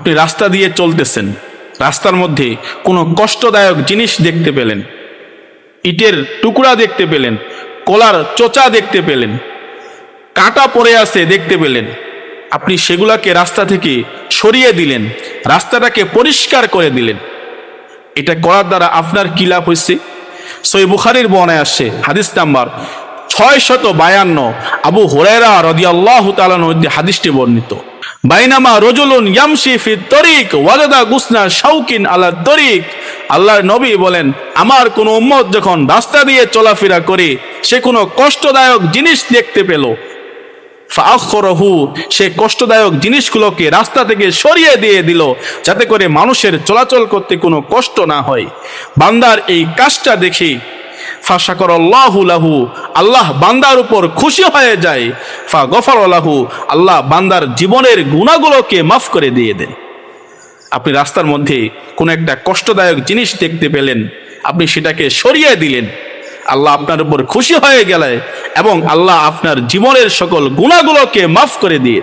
আপনি রাস্তা দিয়ে চলতেছেন। রাস্তার মধ্যে কোনো কষ্টদায়ক জিনিস দেখতে পেলেন। ইটের টুকরা দেখতে পেলেন। কলার চোচা দেখতে পেলেন। কাঁটা পড়ে আছে দেখতে পেলেন। আপনি সেগুলাকে রাস্তা থেকে সরিয়ে দিলেন। রাস্তাটাকে পরিষ্কার করে দিলেন। এটা করার দ্বারা আপনার কি লাভ হয়েছে? সই বুখারির বনায় আসছে, হাদিস নাম্বার ছয় শত বায়ান্ন আবু হরেরা রদি আল্লাহ হাদিসটি বর্ণিত। বাইনামা রজুলুন ইয়ামশি ফি তরিক, ওয়াজাদা গুসনা শাউকিন আলা তরিক। আল্লাহর নবী বলেন, আমার কোন উম্মত যখন রাস্তা দিয়ে চলাফেরা করে, সে কোনো কষ্টদায়ক জিনিস দেখতে পেল। ফাখরহু সে কষ্টদায়ক জিনিসগুলোকে রাস্তা থেকে সরিয়ে দিয়ে দিল, যাতে করে মানুষের চলাচল করতে কোনো কষ্ট না হয়। বান্দার এই কাজটা দেখে ফাশাকর লাহু, আল্লাহ বান্দার উপর খুশি হয়ে যায়। ফা গফর লাহু, আল্লাহ বান্দার জীবনের গুণাগুলোকে মাফ করে দিয়ে দেন। আপনি রাস্তার মধ্যে কোনো একটা কষ্টদায়ক জিনিস দেখতে পেলেন, আপনি সেটাকে সরিয়ে দিলেন। আল্লাহ আপনার উপর খুশি হয়ে গেলে এবং আল্লাহ আপনার জীবনের সকল গুণাগুলোকে মাফ করে দিয়ে।